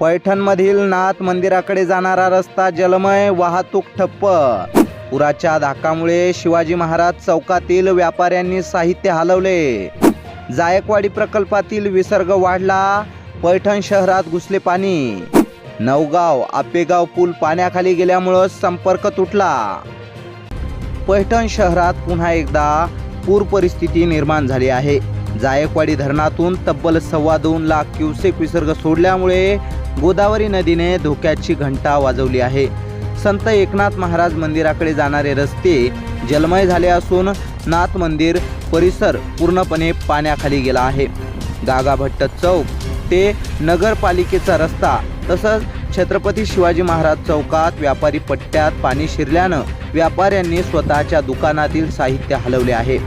पैठणमधील नाथ मंदिराकडे जाणारा रस्ता जलमय वाहतूक ठप्प. पुराच्या धाकामुळे शिवाजी महाराज चौकातील व्यापाऱ्यांनी साहित्य हलवले. जायकवाडी प्रकल्पातील विसर्ग वाढला पैठण शहरात घुसले पाणी. नवगाव आपेगाव पूल पाण्याखाली गेल्यामुळं संपर्क तुटला. पैठण शहरात पुन्हा एकदा पूर परिस्थिती निर्माण झाली आहे. जायकवाडी धरणातून तब्बल सव्वा दोन लाख क्युसेक विसर्ग सोडल्यामुळे गोदावरी नदीने धोक्याची घंटा वाजवली आहे. संत एकनाथ महाराज मंदिराकडे जाणारे रस्ते जलमय झाले असून नाथ मंदिर परिसर पूर्णपणे पाण्याखाली गेला आहे. गागाभट्ट चौक ते नगरपालिकेचा रस्ता तसंच छत्रपती शिवाजी महाराज चौकात व्यापारी पट्ट्यात पाणी शिरल्यानं व्यापाऱ्यांनी स्वतःच्या दुकानातील साहित्य हलवले आहे.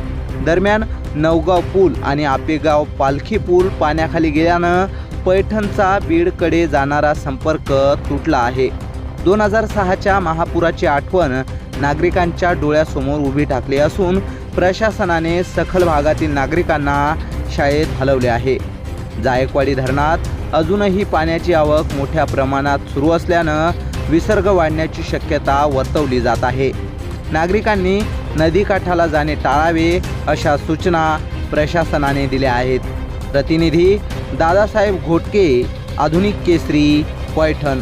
दरम्यान नवगाव पूल आणि आपेगाव पालखी पूल पाण्याखाली गेल्यानं पैठणचा बीडकडे जाणारा संपर्क तुटला आहे. दोन हजार सहाच्या महापुराची आठवण नागरिकांच्या डोळ्यासमोर उभी ठाकली असून प्रशासनाने सखल भागातील नागरिकांना शाळेत हलवले आहे. जायकवाडी धरणात अजूनही पाण्याची आवक मोठ्या प्रमाणात सुरू असल्यानं विसर्ग वाढण्याची शक्यता वर्तवली जात आहे. नागरिकांनी नदीकाठाला जाणे टाळावे अशा सूचना प्रशासनाने दिल्या आहेत. प्रतिनिधी दादासाहेब घोटके आधुनिक केसरी पैठण.